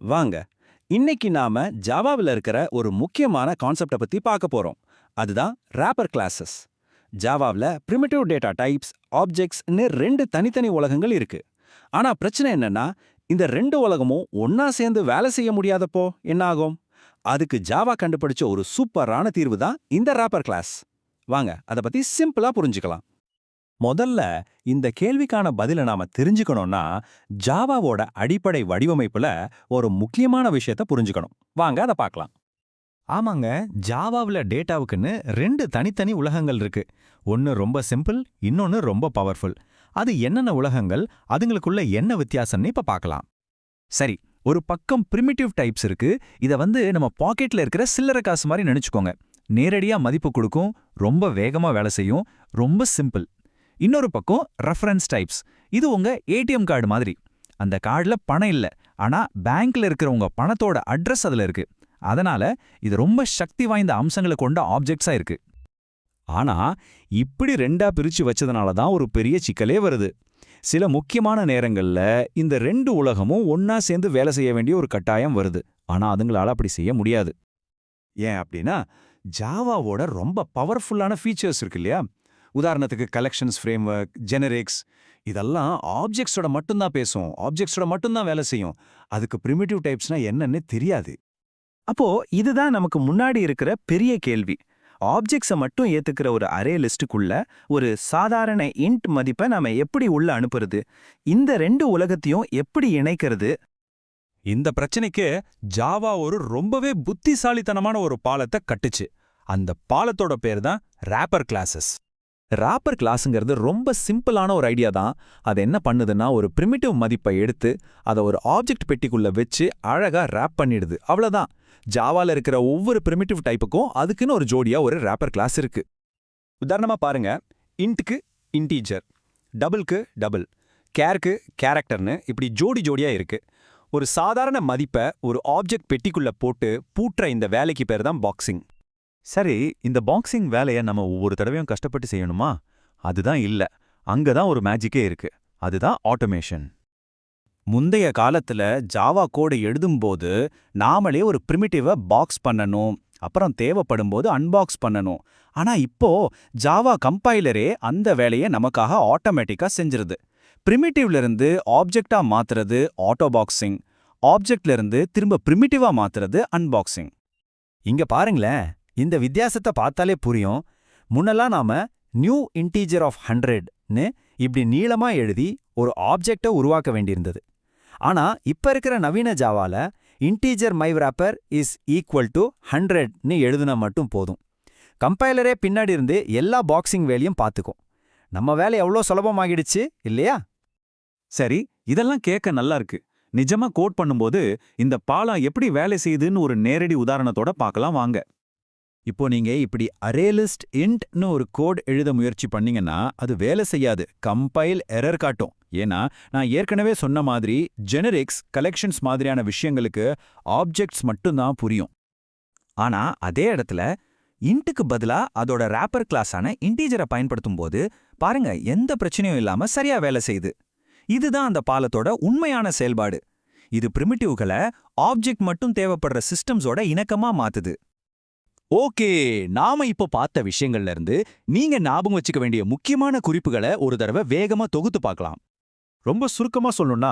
வாங்க இன்னைக்கு நாம ஜாவாவில் இருக்கிற ஒரு முக்கியமான கான்செப்டை பத்தி பார்க்க போறோம். அதுதான் ரேப்பர் கிளாஸஸ் ஜாவாவில் பிரிமிட்டிவ் டேட்டா டைப்ஸ் ஆப்ஜெக்ட்ஸ்னு ரெண்டு தனித்தனி உலகங்கள் இருக்கு. ஆனா பிரச்சனை என்னன்னா இந்த ரெண்டு உலகமும் ஒன்னா சேர்ந்து வேலை செய்ய முடியாதப்போ என்ன ஆகும்? அதுக்கு ஜாவா கண்டுபிடிச்ச ஒரு சூப்பரான தீர்வு தான் இந்த ரேப்பர் கிளாஸ் வாங்க அதை பத்தி சிம்பிளா புரிஞ்சுக்கலாம். முதல்ல இந்த கேள்விக்கான பதிலை நாம தெரிஞ்சுக்கணும்னா ஜாவாவோட அடிப்படை வடிவமைப்புல ஒரு முக்கியமான விஷயத்த புரிஞ்சுக்கணும். வாங்க அதை பார்க்கலாம் ஆமாங்க ஜாவாவில் டேட்டாவுக்குன்னு ரெண்டு தனித்தனி உலகங்கள் இருக்கு. ஒன்னு ரொம்ப சிம்பிள் இன்னொன்னு ரொம்ப பவர்ஃபுல். அது என்னென்ன உலகங்கள் அதுங்களுக்குள்ள என்ன வித்தியாசம்னு இப்ப பார்க்கலாம் சரி ஒரு பக்கம் பிரிமிட்டிவ் டைப்ஸ் இருக்கு. இத வந்து நம்ம பாக்கெட்ல இருக்கிற சில்லறை காசு மாதிரி நினைச்சுக்கோங்க. நேரடியா மதிப்பு கொடுக்கும் ரொம்ப வேகமா வேலை செய்யும் ரொம்ப சிம்பிள். இன்னொரு பக்கம் ரெஃபரன்ஸ் டைப்ஸ் இது உங்க ஏடிஎம் கார்டு மாதிரி. அந்த கார்டுல பணம் இல்ல. ஆனா பேங்க்ல இருக்கிற உங்கள் பணத்தோட அட்ரஸ் அதுல இருக்கு. அதனால இது ரொம்ப சக்தி வாய்ந்த அம்சங்களை கொண்ட ஆப்ஜெக்ட்ஸாக இருக்கு. ஆனா இப்படி ரெண்டா பிரிச்சு வச்சதுனால தான் ஒரு பெரிய சிக்கலே வருது. சில முக்கியமான நேரங்கள்ல இந்த ரெண்டு உலகமும் ஒன்னா சேர்ந்து வேலை செய்ய வேண்டிய ஒரு கட்டாயம் வருது. ஆனா அதுங்களால அப்படி செய்ய முடியாது. ஏன் அப்படின்னா ஜாவாவோட ரொம்ப பவர்ஃபுல்லான ஃபீச்சர்ஸ் இருக்கு இல்லையா? உதாரணத்துக்கு கலெக்ஷன்ஸ் ஃப்ரேம்வொர்க் ஜெனரிக்ஸ் இதெல்லாம் ஆப்ஜெக்ட்ஸோட மட்டும்தான் பேசும். ஆப்ஜெக்ட்ஸோட மட்டும்தான் வேலை செய்யும். அதுக்கு ப்ரிமிட்டிவ் டைப்ஸ்னா என்னன்னு தெரியாது. அப்போ இதுதான் நமக்கு முன்னாடி இருக்கிற பெரிய கேள்வி. ஆப்ஜெக்ட்ஸை மட்டும் ஏத்துக்கிற ஒரு அரே லிஸ்டுக்குள்ள ஒரு சாதாரண இன்ட் மதிப்பை நாம எப்படி உள்ள அனுப்புறது? இந்த ரெண்டு உலகத்தையும் எப்படி இணைக்கிறது? இந்த பிரச்சனைக்கு ஜாவா ஒரு ரொம்பவே புத்திசாலித்தனமான ஒரு பாலத்தை கட்டுச்சு. அந்த பாலத்தோட பேர் தான் ரேப்பர் கிளாஸஸ் ராப்பர் கிளாஸுங்கிறது ரொம்ப சிம்பிளான ஒரு ஐடியா தான். அது என்ன பண்ணுதுன்னா ஒரு பிரிமிட்டிவ் மதிப்பை எடுத்து அதை ஒரு ஆப்ஜெக்ட் பெட்டிக்குள்ள வச்சு அழகா ரேப் பண்ணிடுது. அவ்வளோதான் ஜாவால இருக்கிற ஒவ்வொரு பிரிமிட்டிவ் டைப்புக்கும் அதுக்குன்னு ஒரு ஜோடியா ஒரு ரேப்பர் கிளாஸ் இருக்கு. உதாரணமா பாருங்க. இன்ட்டுக்கு இன்டீஜர் டபுள்க்கு டபுள் கேருக்கு கேரக்டர்னு இப்படி ஜோடி ஜோடியா இருக்கு. ஒரு சாதாரண மதிப்பை ஒரு ஆப்ஜெக்ட் பெட்டிக்குள்ள போட்டு பூட்டுற இந்த வேலைக்கு பேர் தான் பாக்ஸிங் சரி இந்த பாக்ஸிங் வேலையை நம்ம ஒவ்வொரு தடவையும் கஷ்டப்பட்டு செய்யணுமா? அதுதான் இல்ல. அங்க தான் ஒரு மேஜிக்கே இருக்கு. அதுதான் ஆட்டோமேஷன். முந்தைய காலத்துல ஜாவா கோடை எழுதும்போது நாமளே ஒரு பிரிமிட்டிவை பாக்ஸ் பண்ணணும். அப்புறம் தேவைப்படும்போது அன்பாக்ஸ் பண்ணணும். ஆனா இப்போ ஜாவா கம்பைலரே அந்த வேலையை நமக்காக ஆட்டோமேட்டிக்கா செஞ்சிருது. பிரிமிட்டிவ்ல இருந்து ஆப்ஜெக்டா மாத்துறது ஆட்டோ பாக்ஸிங். ஆப்ஜெக்ட்ல இருந்து திரும்ப பிரிமிட்டிவா மாத்துறது அன்பாக்ஸிங். இங்க பாருங்களேன். இந்த வித்தியாசத்தை பார்த்தாலே புரியும். முன்னெல்லாம் நாம நியூ இன்டீஜர் ஆஃப் ஹண்ட்ரட்னு இப்படி நீளமா எழுதி ஒரு ஆப்ஜெக்டை உருவாக்க வேண்டியிருந்தது. ஆனா இப்ப இருக்கிற நவீன ஜாவால integer my wrapper is equal to ஹண்ட்ரட்னு எழுதுனா மட்டும் போதும். கம்பைலரே பின்னாடி இருந்து எல்லா பாக்ஸிங் வேலையும் பார்த்துக்கும். நம்ம வேலை எவ்வளோ சுலபமாகிடுச்சு இல்லையா? சரி இதெல்லாம் கேட்க நல்லா இருக்கு. நிஜமா கோட் பண்ணும்போது இந்த பாலம் எப்படி வேலை செய்யுதுன்னு ஒரு நேரடி உதாரணத்தோட பார்க்கலாம் வாங்க. இப்போ நீங்க இப்படி அரேலிஸ்ட் இன்ட்னு ஒரு கோட் எழுத முயற்சி பண்ணீங்கன்னா அது வேலை செய்யாது. கம்பைல் எரர் காட்டும். ஏன்னா நான் ஏற்கனவே சொன்ன மாதிரி ஜெனரிக்ஸ் கலெக்ஷன்ஸ் மாதிரியான விஷயங்களுக்கு ஆப்ஜெக்ட்ஸ் மட்டும்தான் புரியும். ஆனா அதே இடத்துல இன்ட்டுக்கு பதிலா அதோட ரேப்பர் கிளாஸான இன்டீஜரை பயன்படுத்தும் போது பாருங்க எந்த பிரச்சனையும் இல்லாம சரியா வேலை செய்யுது. இதுதான் அந்த பாலத்தோட உண்மையான செயல்பாடு. இது பிரிமிட்டிவ்களை ஆப்ஜெக்ட் மட்டும் தேவைப்படுற சிஸ்டம்ஸோட இணக்கமா மாத்துது. ஓகே நாம இப்ப பார்த்த விஷயங்கள்ல இருந்து நீங்க ஞாபகம் வச்சுக்க வேண்டிய முக்கியமான குறிப்புகளை ஒரு தடவை வேகமா தொகுத்து பார்க்கலாம். ரொம்ப சுருக்கமா சொல்லணும்னா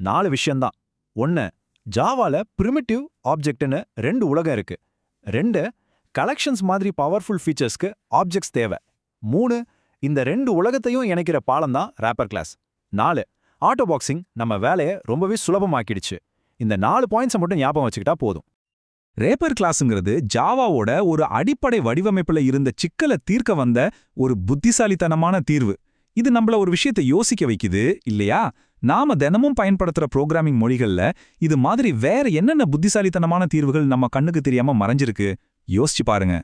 நாலு விஷயம்தான். ஒன்னு ஜாவால பிரிமிட்டிவ் ஆப்ஜெக்ட்னு ரெண்டு உலகம் இருக்கு. ரெண்டு கலெக்ஷன்ஸ் மாதிரி பவர்ஃபுல் ஃபீச்சர்ஸ்க்கு ஆப்ஜெக்ட்ஸ் தேவை. மூணு இந்த ரெண்டு உலகத்தையும் இணைக்கிற பாலம் தான் ரேப்பர் கிளாஸ் நாலு ஆட்டோ பாக்ஸிங் நம்ம வேலையை ரொம்பவே சுலபமாக்கிடுச்சு. இந்த நாலு பாயிண்ட்ஸை மட்டும் ஞாபகம் வச்சுக்கிட்டா போதும். ரேப்பர் கிளாஸுங்கிறது ஜாவாவோட ஒரு அடிப்படை வடிவமைப்புல இருந்த சிக்கலை தீர்க்க வந்த ஒரு புத்திசாலித்தனமான தீர்வு. இது நம்மள ஒரு விஷயத்தை யோசிக்க வைக்குது இல்லையா? நாம தினமும் பயன்படுத்துற புரோகிராமிங் மொழிகள்ல இது மாதிரி வேற என்னென்ன புத்திசாலித்தனமான தீர்வுகள் நம்ம கண்ணுக்கு தெரியாம மறைஞ்சிருக்கு? யோசிச்சு பாருங்க.